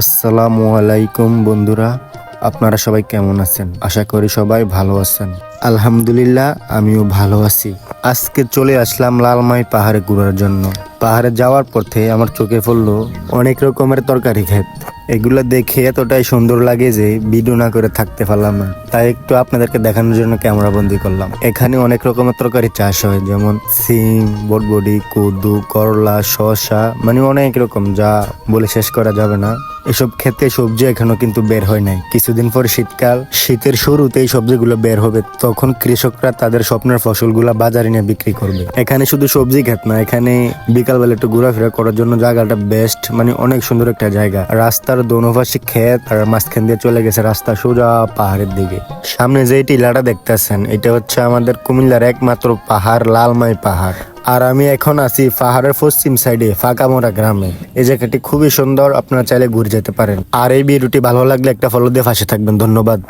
আসসালামু আলাইকুম বন্ধুরা, আপনারা সবাই কেমন আছেন? আশা করি সবাই ভালো আছেন। আলহামদুলিল্লাহ, আমিও ভালো আছি। আজকে চলে আসলাম লালমাই পাহাড়ে ঘোরার জন্য। পাহাড়ে যাওয়ার পথে আমার চোখে পড়ল অনেক রকমের তরকারি ক্ষেত এগুলো দেখে এতটাই সুন্দর লাগে যে ভিডিও না করে থাকতে পারলাম না। তাই একটু আপনাদেরকে দেখানোর জন্য ক্যামেরা বন্দি করলাম। এখানে অনেক রকমের তরকারি চাষ হয়, যেমন সিম, বটবডি, কদু, করলা, শসা মানে অনেক রকম, যা বলে শেষ করা যাবে না। এসব খেতে সবজি এখনও কিন্তু বের হয় নাই। কিছুদিন পর শীতকাল, শীতের শুরুতে এই সবজিগুলো বের হবে। তখন কৃষকরা তাদের স্বপ্নের ফসলগুলো বাজারে নিয়ে বিক্রি করবে। এখানে শুধু সবজি ক্ষেত না, এখানে বিকালবেলা একটু ঘোরাফেরা করার জন্য জায়গাটা বেস্ট মানে অনেক সুন্দর একটা জায়গা। রাস্তার দোনোপাশে ক্ষেত আর মাঝখান দিয়ে চলে গেছে রাস্তা সোজা পাহাড়ের দিকে। সামনে যে টিলাটা দেখতেছেন, এটা হচ্ছে আমাদের কুমিল্লার একমাত্র পাহাড়, লালমাই পাহাড়। আর আমি এখন আছি পাহাড়ের পশ্চিম সাইডে, ফাঁকামোড়া গ্রামে। এই জায়গাটি খুবই সুন্দর, আপনারা চাইলে ঘুরে যেতে পারেন। আর এই ভিডিওটি ভালো লাগলে একটা ফলো দিয়ে পাশে থাকবেন। ধন্যবাদ।